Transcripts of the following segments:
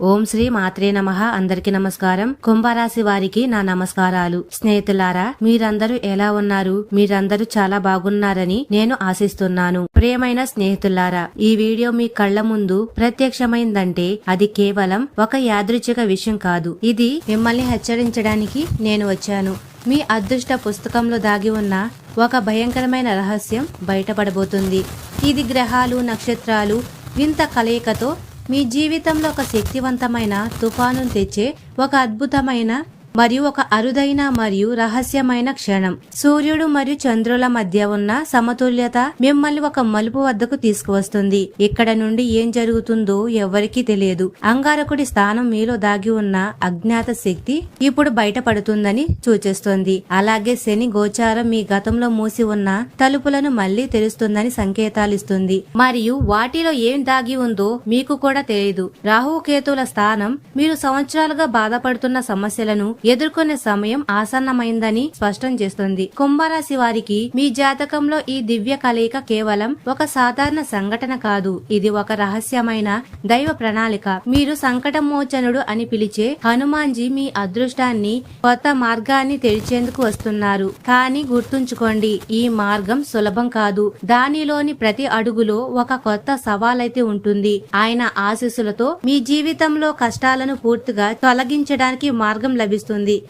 ఓం శ్రీ మాత్రే నమ. అందరికి నమస్కారం. కుంభరాశి వారికి నా నమస్కారాలు. స్నేహితులారా మీరందరూ ఎలా ఉన్నారు? మీరందరూ చాలా బాగున్నారని నేను ఆశిస్తున్నాను. ప్రియమైన స్నేహితులారా ఈ వీడియో మీ కళ్ళ ముందు ప్రత్యక్షమైందంటే అది కేవలం ఒక యాదృచ్ఛిక విషయం కాదు. ఇది మిమ్మల్ని హెచ్చరించడానికి నేను వచ్చాను. మీ అదృష్ట పుస్తకంలో దాగి ఉన్న ఒక భయంకరమైన రహస్యం బయటపడబోతుంది. ఇది గ్రహాలు నక్షత్రాలు వింత కలయికతో మీ జీవితంలో ఒక శక్తివంతమైన తుఫాను తెచ్చే ఒక అద్భుతమైన మరియు ఒక అరుదైన మరియు రహస్యమైన క్షణం. సూర్యుడు మరియు చంద్రుల మధ్య ఉన్న సమతుల్యత మిమ్మల్ని ఒక మలుపు వద్దకు తీసుకువస్తుంది. ఇక్కడ నుండి ఏం జరుగుతుందో ఎవరికీ తెలియదు. అంగారకుడి స్థానం మీలో దాగి ఉన్న అజ్ఞాత శక్తి ఇప్పుడు బయటపడుతుందని సూచిస్తుంది. అలాగే శని గోచారం మీ గతంలో మూసి ఉన్న తలుపులను మళ్ళీ తెరుస్తుందని సంకేతాలిస్తుంది. మరియు వాటిలో ఏం దాగి ఉందో మీకు కూడా తెలియదు రాహుకేతుల స్థానం మీరు సంవత్సరాలుగా బాధపడుతున్న సమస్యలను ఎదుర్కొనే సమయం ఆసన్నమైందని స్పష్టం చేస్తుంది. కుంభరాశి వారికి మీ జాతకంలో ఈ దివ్య కలయిక కేవలం ఒక సాధారణ సంఘటన కాదు. ఇది ఒక రహస్యమైన దైవ ప్రణాళిక. మీరు సంకటమోచనుడు అని పిలిచే హనుమాన్జీ మీ అదృష్టాన్ని కొత్త మార్గాన్ని తెరిచేందుకు వస్తున్నారు. కానీ గుర్తుంచుకోండి ఈ మార్గం సులభం కాదు. దానిలోని ప్రతి అడుగులో ఒక కొత్త సవాలైతే ఉంటుంది. ఆయన ఆశీస్సులతో మీ జీవితంలో కష్టాలను పూర్తిగా తొలగించడానికి మార్గం లభిస్తుంది.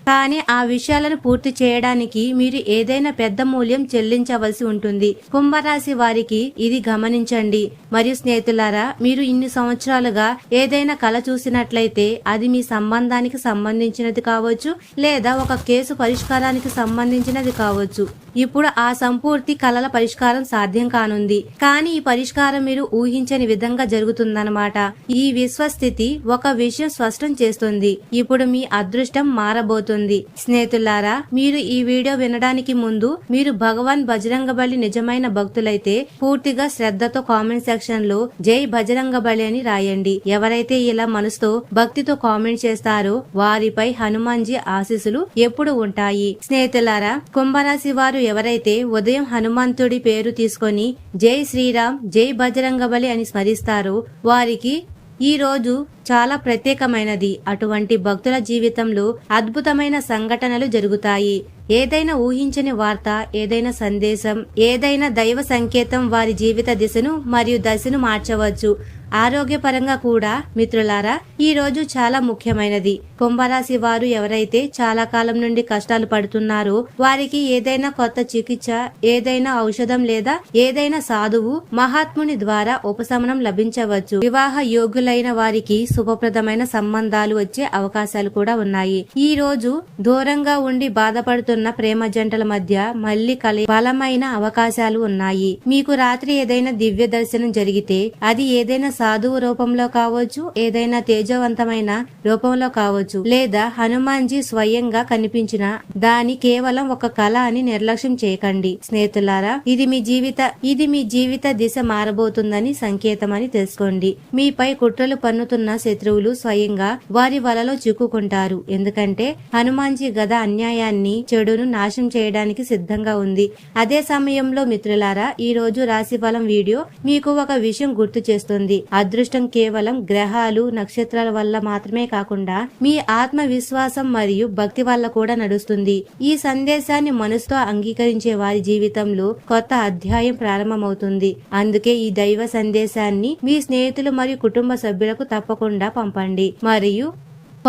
కానీ ఆ విషయాలను పూర్తి చేయడానికి మీరు ఏదైనా పెద్ద మూల్యం చెల్లించవలసి ఉంటుంది. కుంభరాశి వారికి ఇది గమనించండి. మరియు స్నేహితులారా మీరు ఇన్ని సంవత్సరాలుగా ఏదైనా కళ చూసినట్లయితే అది మీ సంబంధానికి సంబంధించినది కావచ్చు లేదా ఒక కేసు పరిష్కారానికి సంబంధించినది కావచ్చు. ఇప్పుడు ఆ సంపూర్తి కళల పరిష్కారం సాధ్యం కానుంది. కానీ ఈ పరిష్కారం మీరు ఊహించని విధంగా జరుగుతుందన్నమాట. ఈ విశ్వస్థితి ఒక విషయం స్పష్టం చేస్తుంది. ఇప్పుడు మీ అదృష్టం మారబోతుంది. స్నేహితులారా మీరు ఈ వీడియో వినడానికి ముందు మీరు భగవాన్ బజరంగబలి నిజమైన భక్తులైతే పూర్తిగా శ్రద్ధతో కామెంట్ సెక్షన్లో జై బజరంగబలి అని రాయండి. ఎవరైతే ఇలా మనసుతో భక్తితో కామెంట్ చేస్తారో వారిపై హనుమాన్జీ ఆశీస్సులు ఎప్పుడు ఉంటాయి. స్నేహితులారా కుంభరాశి వారు ఎవరైతే ఉదయం హనుమంతుడి పేరు తీసుకొని జై శ్రీరామ్ జై బజరంగబలి అని స్మరిస్తారో వారికి ఈ రోజు చాలా ప్రత్యేకమైనది. అటువంటి భక్తుల జీవితంలో అద్భుతమైన సంఘటనలు జరుగుతాయి. ఏదైనా ఊహించని వార్త ఏదైనా సందేశం ఏదైనా దైవ సంకేతం వారి జీవిత దిశను మరియు దశను మార్చవచ్చు. ఆరోగ్యపరంగా కూడా మిత్రులారా ఈ రోజు చాలా ముఖ్యమైనది. కుంభరాశి వారు ఎవరైతే చాలా కాలం నుండి కష్టాలు పడుతున్నారో వారికి ఏదైనా కొత్త చికిత్స ఏదైనా ఔషధం లేదా ఏదైనా సాధువు మహాత్ముని ద్వారా ఉపశమనం లభించవచ్చు. వివాహ యోగ్యులైన వారికి శుభప్రదమైన సంబంధాలు వచ్చే అవకాశాలు కూడా ఉన్నాయి. ఈ రోజు దూరంగా ఉండి బాధపడుతున్న ప్రేమ జంటల మధ్య మళ్ళీ కలి బలమైన అవకాశాలు ఉన్నాయి. మీకు రాత్రి ఏదైనా దివ్య దర్శనం జరిగితే అది ఏదైనా సాధువు రూపంలో కావచ్చు ఏదైనా తేజవంతమైన రూపంలో కావచ్చు లేదా హనుమాన్జీ స్వయంగా కనిపించిన దాని కేవలం ఒక కళ అని నిర్లక్ష్యం చేయకండి. స్నేహితులారా ఇది మీ జీవిత ఇది మీ జీవిత దిశ మారబోతుందని సంకేతం అని తెలుసుకోండి. మీపై కుట్రలు పన్నుతున్న శత్రువులు స్వయంగా వారి వలలో చిక్కుకుంటారు. ఎందుకంటే హనుమాన్జీ గద అన్యాయాన్ని చెడును నాశనం చేయడానికి సిద్ధంగా ఉంది. అదే సమయంలో మిత్రులారా ఈ రోజు రాశి ఫలం వీడియో మీకు ఒక విషయం గుర్తు చేస్తుంది. అదృష్టం కేవలం గ్రహాలు నక్షత్రాల వల్ల మాత్రమే కాకుండా మీ ఆత్మవిశ్వాసం మరియు భక్తి వల్ల కూడా నడుస్తుంది. ఈ సందేశాన్ని మనసుతో అంగీకరించే వారి జీవితంలో కొత్త అధ్యాయం ప్రారంభమవుతుంది. అందుకే ఈ దైవ సందేశాన్ని మీ స్నేహితులు మరియు కుటుంబ సభ్యులకు తప్పకుండా పంపండి. మరియు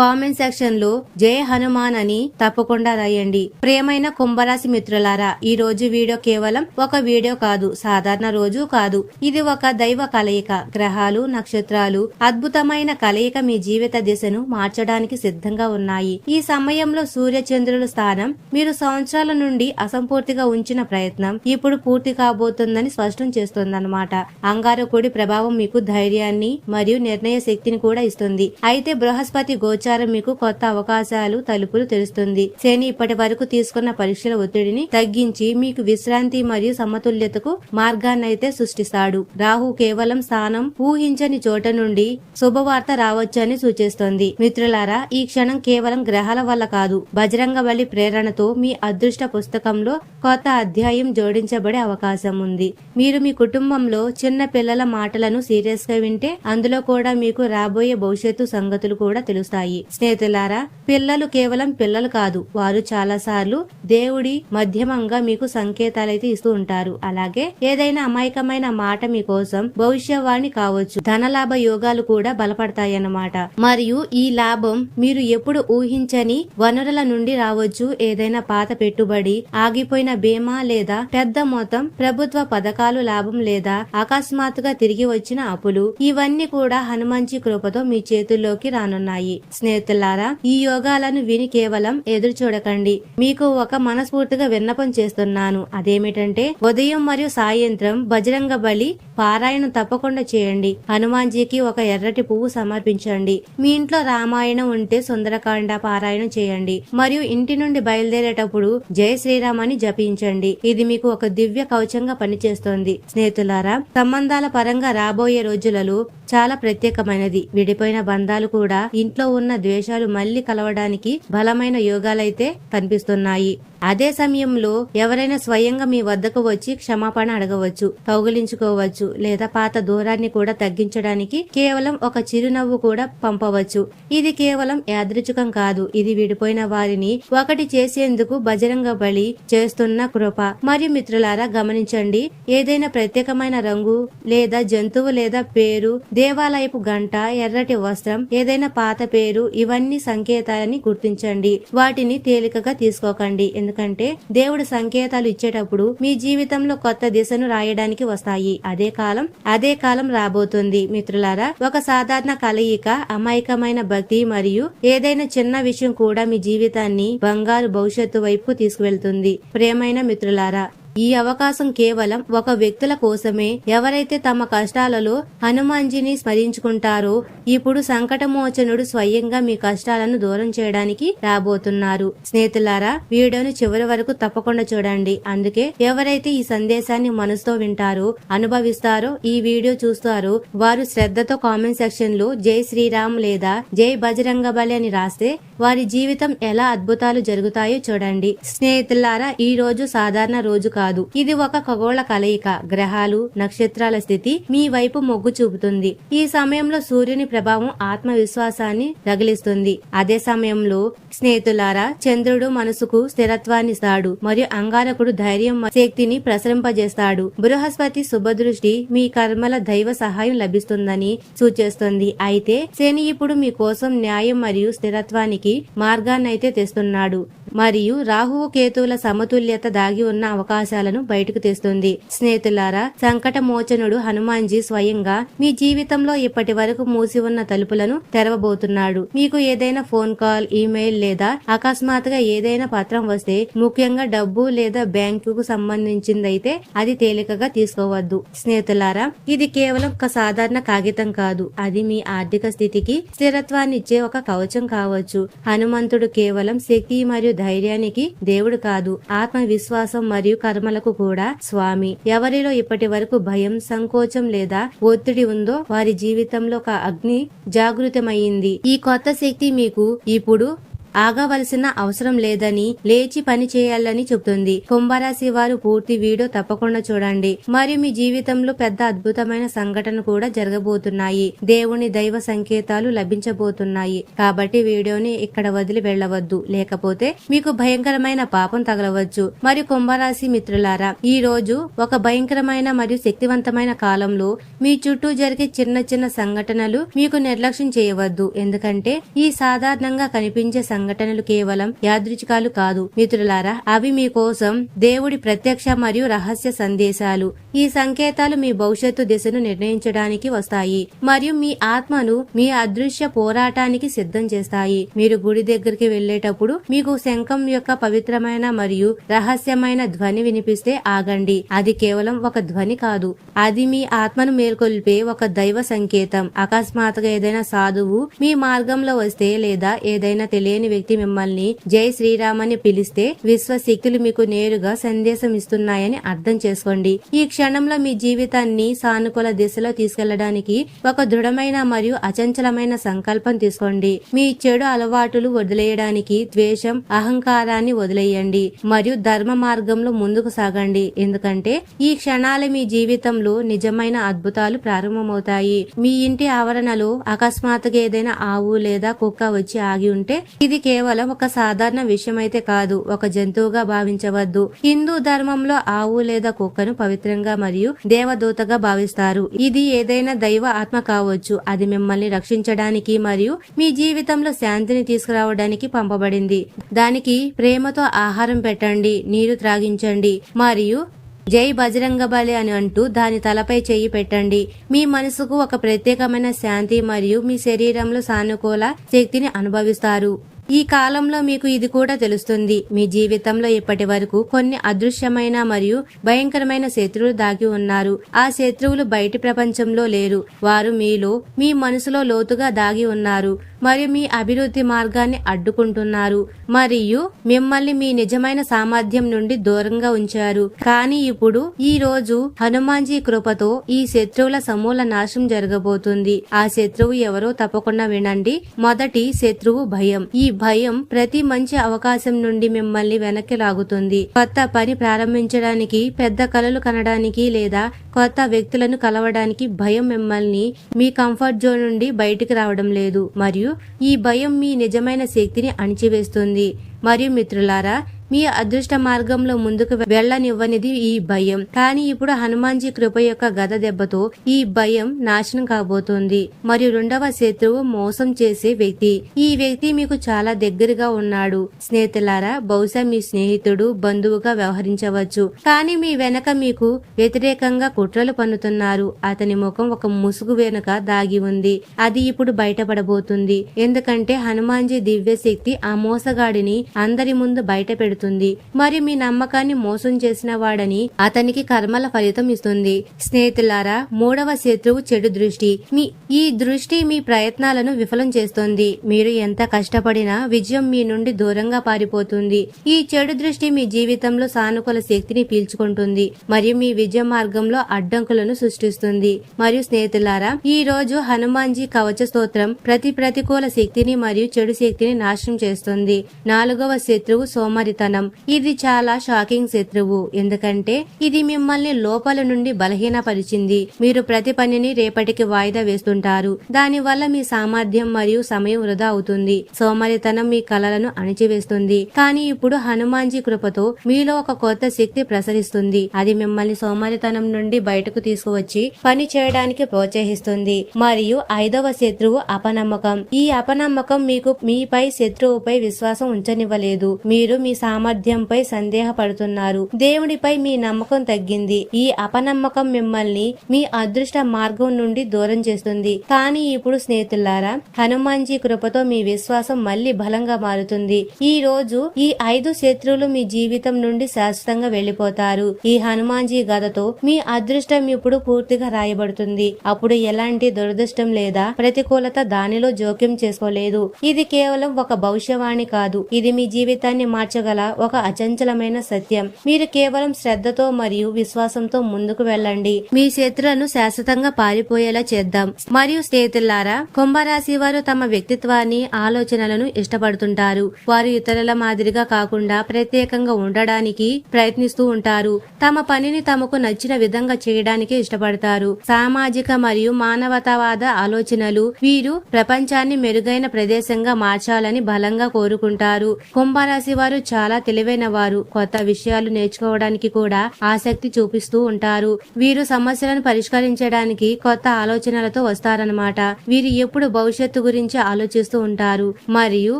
కామెంట్ సెక్షన్లో జయ హనుమాన్ అని తప్పకుండా రాయండి. ప్రేమైన కుంభరాశి మిత్రులారా ఈ రోజు వీడియో కేవలం ఒక వీడియో కాదు సాధారణ రోజు కాదు. ఇది ఒక దైవ కలయిక. గ్రహాలు నక్షత్రాలు అద్భుతమైన కలయిక మీ జీవిత దిశను మార్చడానికి సిద్ధంగా ఉన్నాయి. ఈ సమయంలో సూర్య చంద్రుల స్థానం మీరు సంవత్సరాల నుండి అసంపూర్తిగా ఉంచిన ప్రయత్నం ఇప్పుడు పూర్తి కాబోతుందని స్పష్టం చేస్తుందన్నమాట. అంగారకుడి ప్రభావం మీకు ధైర్యాన్ని మరియు నిర్ణయ శక్తిని కూడా ఇస్తుంది. అయితే బృహస్పతి గోచార సంచారం మీకు కొత్త అవకాశాలు తలుపులు తెరుస్తుంది. శని ఇప్పటి వరకు తీసుకున్న పరీక్షల ఒత్తిడిని తగ్గించి మీకు విశ్రాంతి మరియు సమతుల్యతకు మార్గాన్నైతే సృష్టిస్తాడు. రాహు కేవలం స్థానం ఊహించని చోట నుండి శుభవార్త రావచ్చని సూచిస్తోంది. మిత్రులారా ఈ క్షణం కేవలం గ్రహాల వల్ల కాదు. బజరంగ బలి ప్రేరణతో మీ అదృష్ట పుస్తకంలో కొత్త అధ్యాయం జోడించబడే అవకాశం ఉంది. మీరు మీ కుటుంబంలో చిన్న పిల్లల మాటలను సీరియస్గా వింటే అందులో కూడా మీకు రాబోయే భవిష్యత్తు సంగతులు కూడా తెలుస్తాయి. స్నేహితులారా పిల్లలు కేవలం పిల్లలు కాదు వారు చాలా సార్లు దేవుడి మధ్యమంగా మీకు సంకేతాలైతే ఇస్తూ ఉంటారు. అలాగే ఏదైనా అమాయకమైన మాట మీకోసం భవిష్యవాణి కావచ్చు. ధనలాభ యోగాలు కూడా బలపడతాయన్నమాట. మరియు ఈ లాభం మీరు ఎప్పుడు ఊహించని వనరుల నుండి రావచ్చు. ఏదైనా పాత పెట్టుబడి ఆగిపోయిన బీమా లేదా పెద్ద మొత్తం ప్రభుత్వ పథకాలు లాభం లేదా అకస్మాత్తుగా తిరిగి వచ్చిన అప్పులు ఇవన్నీ కూడా హనుమంచి కృపతో మీ చేతుల్లోకి రానున్నాయి. స్నేహితులారా ఈ యోగాలను విని కేవలం ఎదురు చూడకండి. మీకు ఒక మనస్ఫూర్తిగా విన్నపం చేస్తున్నాను. అదేమిటంటే ఉదయం మరియు సాయంత్రం బజరంగ బలి పారాయణం తప్పకుండా చేయండి. హనుమాన్జీకి ఒక ఎర్రటి పువ్వు సమర్పించండి. మీ ఇంట్లో రామాయణం ఉంటే సుందరకాండ పారాయణం చేయండి. మరియు ఇంటి నుండి బయలుదేరేటప్పుడు జై శ్రీరామ్ అని జపించండి. ఇది మీకు ఒక దివ్య కవచంగా పనిచేస్తోంది. స్నేహితులారా సంబంధాల పరంగా రాబోయే రోజులలో చాలా ప్రత్యేకమైనది. విడిపోయిన బంధాలు కూడా ఇంట్లో ఉన్న ద్వేషాలు మళ్ళీ కలవడానికి బలమైన యోగాలైతే కనిపిస్తున్నాయి. అదే సమయంలో ఎవరైనా స్వయంగా మీ వద్దకు వచ్చి క్షమాపణ అడగవచ్చు కౌగిలించుకోవచ్చు లేదా పాత దూరాన్ని కూడా తగ్గించడానికి కేవలం ఒక చిరునవ్వు కూడా పంపవచ్చు. ఇది కేవలం యాదృచ్ఛికం కాదు. ఇది విడిపోయిన వారిని ఒకటి చేసేందుకు బజరంగ బలి చేస్తున్న కృప. మరియు మిత్రులారా గమనించండి. ఏదైనా ప్రత్యేకమైన రంగు లేదా జంతువు లేదా పేరు దేవాలయపు గంట ఎర్రటి వస్త్రం ఏదైనా పాత పేరు ఇవన్నీ సంకేతాలని గుర్తించండి. వాటిని తేలికగా తీసుకోకండి. ఎందుకంటే దేవుడు సంకేతాలు ఇచ్చేటప్పుడు మీ జీవితంలో కొత్త దిశను రాయడానికి వస్తాయి. అదే కాలం అదే కాలం రాబోతుంది. మిత్రులారా ఒక సాధారణ కలయిక అమాయకమైన భక్తి మరియు ఏదైనా చిన్న విషయం కూడా మీ జీవితాన్ని బంగారు భవిష్యత్తు వైపు తీసుకువెళ్తుంది. ప్రేమైన మిత్రులారా ఈ అవకాశం కేవలం ఒక వ్యక్తుల కోసమే. ఎవరైతే తమ కష్టాలలో హనుమాన్జీని స్మరించుకుంటారో ఇప్పుడు సంకటమోచనుడు స్వయంగా మీ కష్టాలను దూరం చేయడానికి రాబోతున్నారు. స్నేహితులారా వీడియోను చివరి వరకు తప్పకుండా చూడండి. అందుకే ఎవరైతే ఈ సందేశాన్ని మనసుతో వింటారో అనుభవిస్తారో ఈ వీడియో చూస్తారో వారు శ్రద్ధతో కామెంట్ సెక్షన్లో జై శ్రీరామ్ లేదా జై బజరంగబలి అని రాస్తే వారి జీవితం ఎలా అద్భుతాలు జరుగుతాయో చూడండి. స్నేహితులారా ఈ రోజు సాధారణ రోజు కాదు. ఇది ఒక ఖగోళ కలయిక. గ్రహాలు నక్షత్రాల స్థితి మీ వైపు మొగ్గు చూపుతుంది. ఈ సమయంలో సూర్యుని ప్రభావం ఆత్మవిశ్వాసాన్ని రగిలిస్తుంది. అదే సమయంలో స్నేహితులారా చంద్రుడు మనసుకు స్థిరత్వాన్ని ఇస్తాడు. మరియు అంగారకుడు ధైర్యం శక్తిని ప్రసరింపజేస్తాడు. బృహస్పతి శుభదృష్టి మీ కర్మల దైవ సహాయం లభిస్తుందని సూచిస్తుంది. అయితే శని ఇప్పుడు మీ కోసం న్యాయం మరియు స్థిరత్వానికి మార్గాన్నైతే తెస్తున్నాడు. మరియు రాహువు కేతువుల సమతుల్యత దాగి ఉన్న అవకాశం అవకాశాలను బయటకు తెస్తుంది. స్నేహితులారా సంకట మోచనుడు హనుమాన్జీ స్వయంగా మీ జీవితంలో ఇప్పటి వరకు మూసి ఉన్న తలుపులను తెరవబోతున్నాడు. మీకు ఏదైనా ఫోన్ కాల్ ఈమెయిల్ లేదా అకస్మాత్తుగా ఏదైనా పత్రం వస్తే ముఖ్యంగా డబ్బు లేదా బ్యాంకుకు సంబంధించిందైతే అది తేలికగా తీసుకోవద్దు. స్నేహితులారా ఇది కేవలం ఒక సాధారణ కాగితం కాదు. అది మీ ఆర్థిక స్థితికి స్థిరత్వాన్ని ఇచ్చే ఒక కవచం కావచ్చు. హనుమంతుడు కేవలం శక్తి మరియు ధైర్యానికి దేవుడు కాదు. ఆత్మవిశ్వాసం మరియు కర్మలకు కూడా స్వామి. ఎవరిలో ఇప్పటి వరకు భయం సంకోచం లేదా ఒత్తిడి ఉందో వారి జీవితంలో ఒక అగ్ని జాగృతమయ్యింది. ఈ కొత్త శక్తి మీకు ఇప్పుడు ఆగవలసిన అవసరం లేదని లేచి పని చేయాలని చెబుతుంది. కుంభరాశి వారు పూర్తి వీడియో తప్పకుండా చూడండి. మరియు మీ జీవితంలో పెద్ద అద్భుతమైన సంఘటన కూడా జరగబోతున్నాయి. దేవుని దైవ సంకేతాలు లభించబోతున్నాయి. కాబట్టి వీడియోని ఇక్కడ వదిలి వెళ్ళవద్దు. లేకపోతే మీకు భయంకరమైన పాపం తగలవచ్చు. మరియు కుంభరాశి మిత్రులారా ఈ రోజు ఒక భయంకరమైన మరియు శక్తివంతమైన కాలంలో మీ చుట్టూ జరిగే చిన్న చిన్న సంఘటనలు మీకు నిర్లక్ష్యం చేయవద్దు. ఎందుకంటే ఈ సాధారణంగా కనిపించే సంఘటనలు కేవలం యాదృచికాలు కాదు. మిత్రులారా అవి మీకోసం దేవుడి ప్రత్యక్ష మరియు రహస్య సందేశాలు. ఈ సంకేతాలు మీ భవిష్యత్తు దిశను నిర్ణయించడానికి వస్తాయి మరియు మీ ఆత్మను మీ అదృశ్య పోరాటానికి సిద్ధం చేస్తాయి. మీరు గుడి దగ్గరికి వెళ్ళేటప్పుడు మీకు శంఖం యొక్క పవిత్రమైన మరియు రహస్యమైన ధ్వని వినిపిస్తే ఆగండి. అది కేవలం ఒక ధ్వని కాదు. అది మీ ఆత్మను మేల్కొల్పే ఒక దైవ సంకేతం. అకస్మాత్తుగా ఏదైనా సాధువు మీ మార్గంలో వస్తే లేదా ఏదైనా తెలియని వ్యక్తి మిమ్మల్ని జై శ్రీరామ్ అని పిలిస్తే విశ్వశక్తులు మీకు నేరుగా సందేశం ఇస్తున్నాయని అర్థం చేసుకోండి. ఈ క్షణంలో మీ జీవితాన్ని సానుకూల దిశలో తీసుకెళ్ళడానికి ఒక దృఢమైన మరియు అచంచలమైన సంకల్పం తీసుకోండి. మీ చెడు అలవాటులు వదిలేయడానికి ద్వేషం అహంకారాన్ని వదిలేయండి మరియు ధర్మ మార్గంలో ముందుకు సాగండి. ఎందుకంటే ఈ క్షణాలు మీ జీవితంలో నిజమైన అద్భుతాలు ప్రారంభమవుతాయి. మీ ఇంటి ఆవరణలో అకస్మాత్తుగా ఏదైనా ఆవు లేదా కుక్క వచ్చి ఆగి ఉంటే ఇది కేవలం ఒక సాధారణ విషయమైతే కాదు ఒక జంతువుగా భావించవద్దు. హిందూ ధర్మంలో ఆవు లేదా కుక్కను పవిత్రంగా మరియు దేవదూతగా భావిస్తారు. ఇది ఏదైనా దైవ ఆత్మ కావచ్చు. అది మిమ్మల్ని రక్షించడానికి మరియు మీ జీవితంలో శాంతిని తీసుకురావడానికి పంపబడింది. దానికి ప్రేమతో ఆహారం పెట్టండి నీరు త్రాగించండి మరియు జై బజరంగ బలి అని అంటూ దాని తలపై చెయ్యి పెట్టండి. మీ మనసుకు ఒక ప్రత్యేకమైన శాంతి మరియు మీ శరీరంలో సానుకూల శక్తిని అనుభవిస్తారు. ఈ కాలంలో మీకు ఇది కూడా తెలుస్తుంది. మీ జీవితంలో ఇప్పటి వరకు కొన్ని అదృశ్యమైన మరియు భయంకరమైన శత్రువులు దాగి ఉన్నారు. ఆ శత్రువులు బయటి ప్రపంచంలో లేరు. వారు మీలో మీ మనసులో లోతుగా దాగి ఉన్నారు. మరియు మీ అభివృద్ధి మార్గాన్ని అడ్డుకుంటున్నారు మరియు మిమ్మల్ని మీ నిజమైన సామర్థ్యం నుండి దూరంగా ఉంచారు. కానీ ఇప్పుడు ఈ రోజు హనుమాన్జీ కృపతో ఈ శత్రువుల సమూల నాశనం జరగబోతుంది. ఆ శత్రువు ఎవరో తప్పకుండా వినండి. మొదటి శత్రువు భయం. ఈ భయం ప్రతి మంచి అవకాశం నుండి మిమ్మల్ని వెనక్కి లాగుతుంది. కొత్త పని ప్రారంభించడానికి పెద్ద కలలు కనడానికి లేదా కొత్త వ్యక్తులను కలవడానికి భయం మిమ్మల్ని మీ కంఫర్ట్ జోన్ నుండి బయటికి రావడం లేదు. మరియు ఈ భయం మీ నిజమైన శక్తిని అణిచివేస్తుంది. మరియు మిత్రులారా మీ అదృష్ట మార్గంలో ముందుకు వెళ్ళనివ్వనిది ఈ భయం. కానీ ఇప్పుడు హనుమాన్జీ కృప యొక్క గద దెబ్బతో ఈ భయం నాశనం కాబోతోంది. మరియు రెండవ శత్రువు మోసం చేసే వ్యక్తి. ఈ వ్యక్తి మీకు చాలా దగ్గరగా ఉన్నాడు. స్నేహితులారా బహుశా మీ స్నేహితుడు బంధువుగా వ్యవహరించవచ్చు. కానీ మీ వెనక మీకు వ్యతిరేకంగా కుట్రలు పన్నుతున్నారు. అతని ముఖం ఒక ముసుగు వెనుక దాగి ఉంది. అది ఇప్పుడు బయటపడబోతుంది. ఎందుకంటే హనుమాన్జీ దివ్య శక్తి ఆ మోసగాడిని అందరి ముందు బయట పెడుతుంది. మరియు మీ నమ్మకాన్ని మోసం చేసిన వాడని అతనికి కర్మల ఫలితం ఇస్తుంది. స్నేహితులారా మూడవ శత్రువు చెడు దృష్టి. మీ ఈ దృష్టి మీ ప్రయత్నాలను విఫలం చేస్తుంది. మీరు ఎంత కష్టపడినా విజయం మీ నుండి దూరంగా పారిపోతుంది. ఈ చెడు దృష్టి మీ జీవితంలో సానుకూల శక్తిని పీల్చుకుంటుంది. మరియు మీ విజయ మార్గంలో అడ్డంకులను సృష్టిస్తుంది. మరియు స్నేహితులారా ఈ రోజు హనుమాన్జీ కవచ స్తోత్రం ప్రతి ప్రతికూల శక్తిని మరియు చెడు శక్తిని నాశనం చేస్తుంది. నాలుగు నాలుగవ శత్రువు సోమరితనం. ఇది చాలా షాకింగ్ శత్రువు. ఎందుకంటే ఇది మిమ్మల్ని లోపల నుండి బలహీనపరిచింది. మీరు ప్రతి పనిని రేపటికి వాయిదా వేస్తుంటారు. దాని వల్ల మీ సామర్థ్యం మరియు సమయం వృధా అవుతుంది. సోమరితనం మీ కలలను అణిచివేస్తుంది. కానీ ఇప్పుడు హనుమాన్జీ కృపతో మీలో ఒక కొత్త శక్తి ప్రసరిస్తుంది. అది మిమ్మల్ని సోమరితనం నుండి బయటకు తీసుకువచ్చి పని చేయడానికి ప్రోత్సహిస్తుంది. మరియు ఐదవ శత్రువు అపనమ్మకం. ఈ అపనమ్మకం మీకు మీపై శత్రువుపై విశ్వాసం ఉంచని ఇవ్వలేదు. మీరు మీ సామర్థ్యంపై సందేహపడుతున్నారు. దేవుడిపై మీ నమ్మకం తగ్గింది. ఈ అపనమ్మకం మిమ్మల్ని మీ అదృష్ట మార్గం నుండి దూరం చేస్తుంది. కానీ ఇప్పుడు స్నేహితులారా హనుమాన్జీ కృపతో మీ విశ్వాసం మళ్ళీ బలంగా మారుతుంది. ఈ రోజు ఈ ఐదు శత్రువులు మీ జీవితం నుండి శాశ్వతంగా వెళ్ళిపోతారు ఈ హనుమాన్జీ గదతో మీ అదృష్టం ఇప్పుడు పూర్తిగా రాయబడుతుంది. అప్పుడు ఎలాంటి దురదృష్టం లేదా ప్రతికూలత దానిలో జోక్యం చేసుకోలేదు. ఇది కేవలం ఒక భవిష్యవాణి కాదు. ఇది మీ జీవితాన్ని మార్చగల ఒక అచంచలమైన సత్యం. మీరు కేవలం శ్రద్ధతో మరియు విశ్వాసంతో ముందుకు వెళ్ళండి. మీ శత్రులను శాశ్వతంగా పారిపోయేలా చేద్దాం. మరియు స్నేహితులారా కుంభరాశి వారు తమ వ్యక్తిత్వాన్ని ఆలోచనలను ఇష్టపడుతుంటారు. వారు ఇతరుల మాదిరిగా కాకుండా ప్రత్యేకంగా ఉండడానికి ప్రయత్నిస్తూ ఉంటారు. తమ పనిని తమకు నచ్చిన విధంగా చేయడానికి ఇష్టపడతారు. సామాజిక మరియు మానవతావాద ఆలోచనలు వీరు ప్రపంచాన్ని మెరుగైన ప్రదేశంగా మార్చాలని బలంగా కోరుకుంటారు. కుంభరాశి వారు చాలా తెలివైన వారు కొత్త విషయాలు నేర్చుకోవడానికి కూడా ఆసక్తి చూపిస్తూ ఉంటారు. వీరు సమస్యలను పరిష్కరించడానికి కొత్త ఆలోచనలతో వస్తారనమాట వీరు ఎప్పుడు భవిష్యత్తు గురించి ఆలోచిస్తూ ఉంటారు. మరియు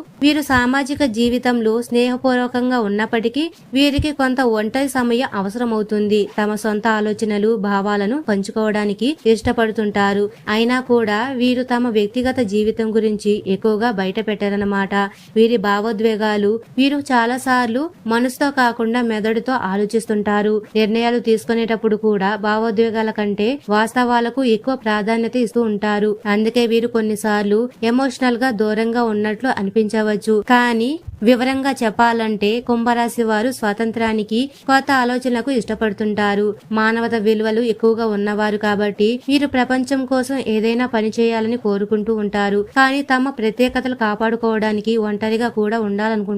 వీరు సామాజిక జీవితంలో స్నేహపూర్వకంగా ఉన్నప్పటికీ వీరికి కొంత ఒంటరి సమయం అవసరమవుతుంది. తమ సొంత ఆలోచనలు భావాలను పంచుకోవడానికి ఇష్టపడుతుంటారు. అయినా కూడా వీరు తమ వ్యక్తిగత జీవితం గురించి ఎక్కువగా బయట పెట్టారన్నమాట వీరి భావోద్వేగాలు వీరు చాలా సార్లు మనసుతో కాకుండా మెదడుతో ఆలోచిస్తుంటారు. నిర్ణయాలు తీసుకునేటప్పుడు కూడా భావోద్వేగాల కంటే వాస్తవాలకు ఎక్కువ ప్రాధాన్యత ఇస్తూ ఉంటారు. అందుకే వీరు కొన్నిసార్లు ఎమోషనల్గా దూరంగా ఉన్నట్లు అనిపించవచ్చు. కానీ వివరంగా చెప్పాలంటే కుంభరాశి వారు స్వాతంత్రానికి కొత్త ఆలోచనలకు ఇష్టపడుతుంటారు. మానవత విలువలు ఎక్కువగా ఉన్నవారు కాబట్టి వీరు ప్రపంచం కోసం ఏదైనా పని చేయాలని కోరుకుంటూ ఉంటారు. కానీ తమ ప్రత్యేకతలు కాపాడుకోవడానికి ఒంటరిగా కూడా ఉండాలనుకుంటారు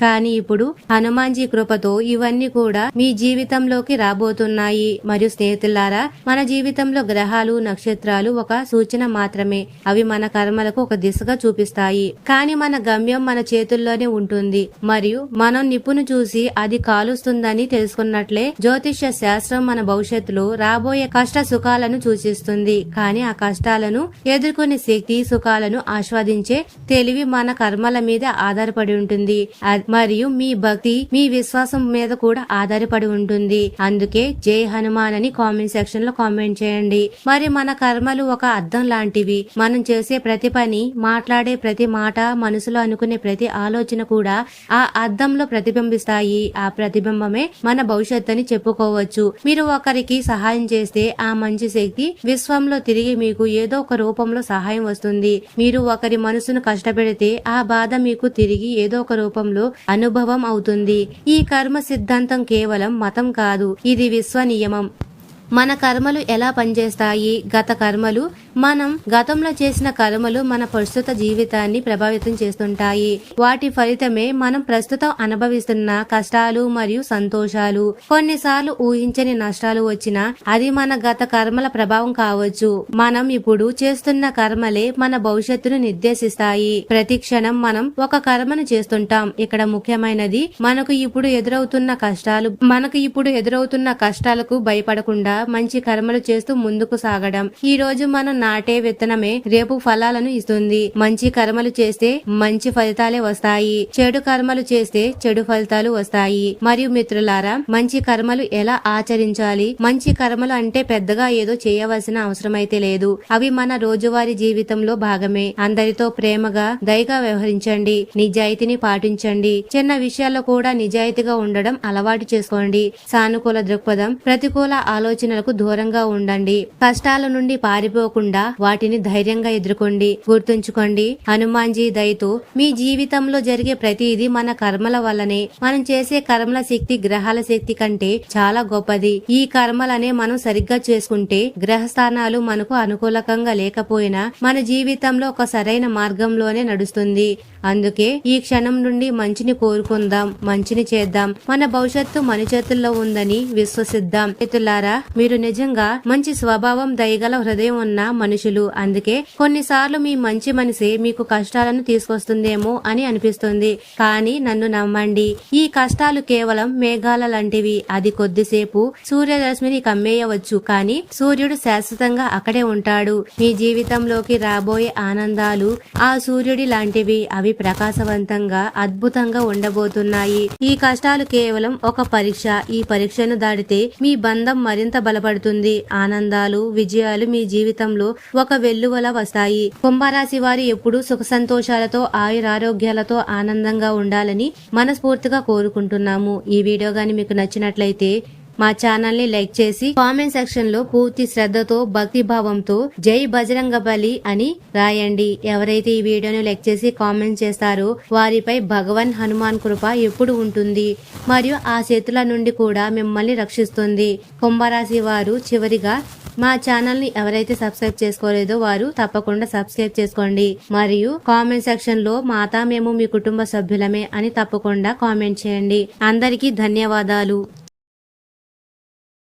కానీ ఇప్పుడు హనుమాన్జీ కృపతో ఇవన్నీ కూడా మీ జీవితంలోకి రాబోతున్నాయి. మరియు స్నేహితులారా మన జీవితంలో గ్రహాలు నక్షత్రాలు ఒక సూచన మాత్రమే. అవి మన కర్మలకు ఒక దిశగా చూపిస్తాయి. కానీ మన గమ్యం మన చేతుల్లోనే ఉంటుంది. మరియు మనం నిపును చూసి అది కాలుస్తుందని తెలుసుకున్నట్లే జ్యోతిష్య శాస్త్రం మన భవిష్యత్తులో రాబోయే కష్ట సుఖాలను సూచిస్తుంది. కానీ ఆ కష్టాలను ఎదుర్కొనే శక్తి సుఖాలను ఆస్వాదించే తెలివి మన కర్మల మీద ఆధారపడి ఉంటుంది. ఉంటుంది. మరియు మీ భక్తి మీ విశ్వాసం మీద కూడా ఆధారపడి ఉంటుంది. అందుకే జై హనుమాన్ అని కామెంట్ సెక్షన్లో కామెంట్ చేయండి. మరి మన కర్మలు ఒక అర్థం లాంటివి. మనం చేసే ప్రతి పని మాట్లాడే ప్రతి మాట మనసులో అనుకునే ప్రతి ఆలోచన కూడా ఆ అర్థంలో ప్రతిబింబిస్తాయి. ఆ ప్రతిబింబమే మన భవిష్యత్తుని చెప్పుకోవచ్చు. మీరు ఒకరికి సహాయం చేస్తే ఆ మంచి శక్తి విశ్వంలో తిరిగి మీకు ఏదో ఒక రూపంలో సహాయం వస్తుంది. మీరు ఒకరి మనసును కష్టపెడితే ఆ బాధ మీకు తిరిగి ఏదో ఒక రూపంలో అనుభవం అవుతుంది. ఈ కర్మ సిద్ధాంతం కేవలం మతం కాదు. ఇది విశ్వ నియమం. మన కర్మలు ఎలా పనిచేస్తాయి? గత కర్మలు మనం గతంలో చేసిన కర్మలు మన ప్రస్తుత జీవితాన్ని ప్రభావితం చేస్తుంటాయి. వాటి ఫలితమే మనం ప్రస్తుతం అనుభవిస్తున్న కష్టాలు మరియు సంతోషాలు. కొన్నిసార్లు ఊహించని నష్టాలు వచ్చినా అది మన గత కర్మల ప్రభావం కావచ్చు. మనం ఇప్పుడు చేస్తున్న కర్మలే మన భవిష్యత్తును నిర్దేశిస్తాయి. ప్రతి క్షణం మనం ఒక కర్మను చేస్తుంటాం. ఇక్కడ ముఖ్యమైనది మనకు ఇప్పుడు ఎదురవుతున్న కష్టాలు మనకు ఇప్పుడు ఎదురవుతున్న కష్టాలకు భయపడకుండా మంచి కర్మలు చేస్తూ ముందుకు సాగడం. ఈ రోజు మనం నాటే విత్తనమే రేపు ఫలాలను ఇస్తుంది. మంచి కర్మలు చేస్తే మంచి ఫలితాలే వస్తాయి. చెడు కర్మలు చేస్తే చెడు ఫలితాలు వస్తాయి. మరియు మిత్రులారా మంచి కర్మలు ఎలా ఆచరించాలి? మంచి కర్మలు అంటే పెద్దగా ఏదో చేయవలసిన అవసరం అయితే లేదు. అవి మన రోజువారీ జీవితంలో భాగమే. అందరితో ప్రేమగా దయగా వ్యవహరించండి. నిజాయితీని పాటించండి. చిన్న విషయాల్లో కూడా నిజాయితీగా ఉండడం అలవాటు చేసుకోండి. సానుకూల దృక్పథం ప్రతికూల ఆలోచనలకు దూరంగా ఉండండి. కష్టాల నుండి పారిపోకుండా వాటిని ధైర్యంగా ఎదుర్కోండి గుర్తుంచుకోండి. హనుమాన్జీ దయతో మీ జీవితంలో జరిగే ప్రతిదీ మన కర్మల వల్లనే. మనం చేసే కర్మల శక్తి గ్రహాల శక్తి కంటే చాలా గొప్పది. ఈ కర్మలనే మనం సరిగ్గా చేసుకుంటే గ్రహస్థానాలు మనకు అనుకూలకంగా లేకపోయినా మన జీవితంలో ఒక సరైన మార్గంలోనే నడుస్తుంది. అందుకే ఈ క్షణం నుండి మంచిని కోరుకుందాం మంచిని చేద్దాం. మన భవిష్యత్తు మన చేతుల్లో ఉందని విశ్వసిద్దాం. మిత్రులారా మీరు నిజంగా మంచి స్వభావం దయగల హృదయం ఉన్న మనుషులు. అందుకే కొన్నిసార్లు మీ మంచి మనసే మీకు కష్టాలను తీసుకొస్తుందేమో అని అనిపిస్తుంది. కానీ నన్ను నమ్మండి ఈ కష్టాలు కేవలం మేఘాల లాంటివి. అది కొద్దిసేపు సూర్యరశ్మిని కమ్మేయవచ్చు. కానీ సూర్యుడు శాశ్వతంగా అక్కడే ఉంటాడు. మీ జీవితంలోకి రాబోయే ఆనందాలు ఆ సూర్యుడి లాంటివి. అవి అవి ప్రకాశవంతంగా అద్భుతంగా ఉండబోతున్నాయి. ఈ కష్టాలు కేవలం ఒక పరీక్ష. ఈ పరీక్షను దాటితే మీ బంధం మరింత బలపడుతుంది. ఆనందాలు విజయాలు మీ జీవితంలో ఒక వెల్లువల వస్తాయి. కుంభరాశి వారు ఎప్పుడూ సుఖ సంతోషాలతో ఆయురారోగ్యాలతో ఆనందంగా ఉండాలని మనస్ఫూర్తిగా కోరుకుంటున్నాము. ఈ వీడియో గాని మీకు నచ్చినట్లయితే మా ఛానల్ని లైక్ చేసి కామెంట్ సెక్షన్లో పూర్తి శ్రద్ధతో భక్తి భావంతో జై బజరంగ బలి అని రాయండి. ఎవరైతే ఈ వీడియోని లైక్ చేసి కామెంట్ చేస్తారో వారిపై భగవాన్ హనుమాన్ కృప ఎప్పుడు ఉంటుంది. మరియు ఆ చేతుల నుండి కూడా మిమ్మల్ని రక్షిస్తుంది. కుంభరాశి వారు చివరిగా మా ఛానల్ని ఎవరైతే సబ్స్క్రైబ్ చేసుకోలేదో వారు తప్పకుండా సబ్స్క్రైబ్ చేసుకోండి. మరియు కామెంట్ సెక్షన్లో మాతా మేము మీ కుటుంబ సభ్యులమే అని తప్పకుండా కామెంట్ చేయండి. అందరికీ ధన్యవాదాలు.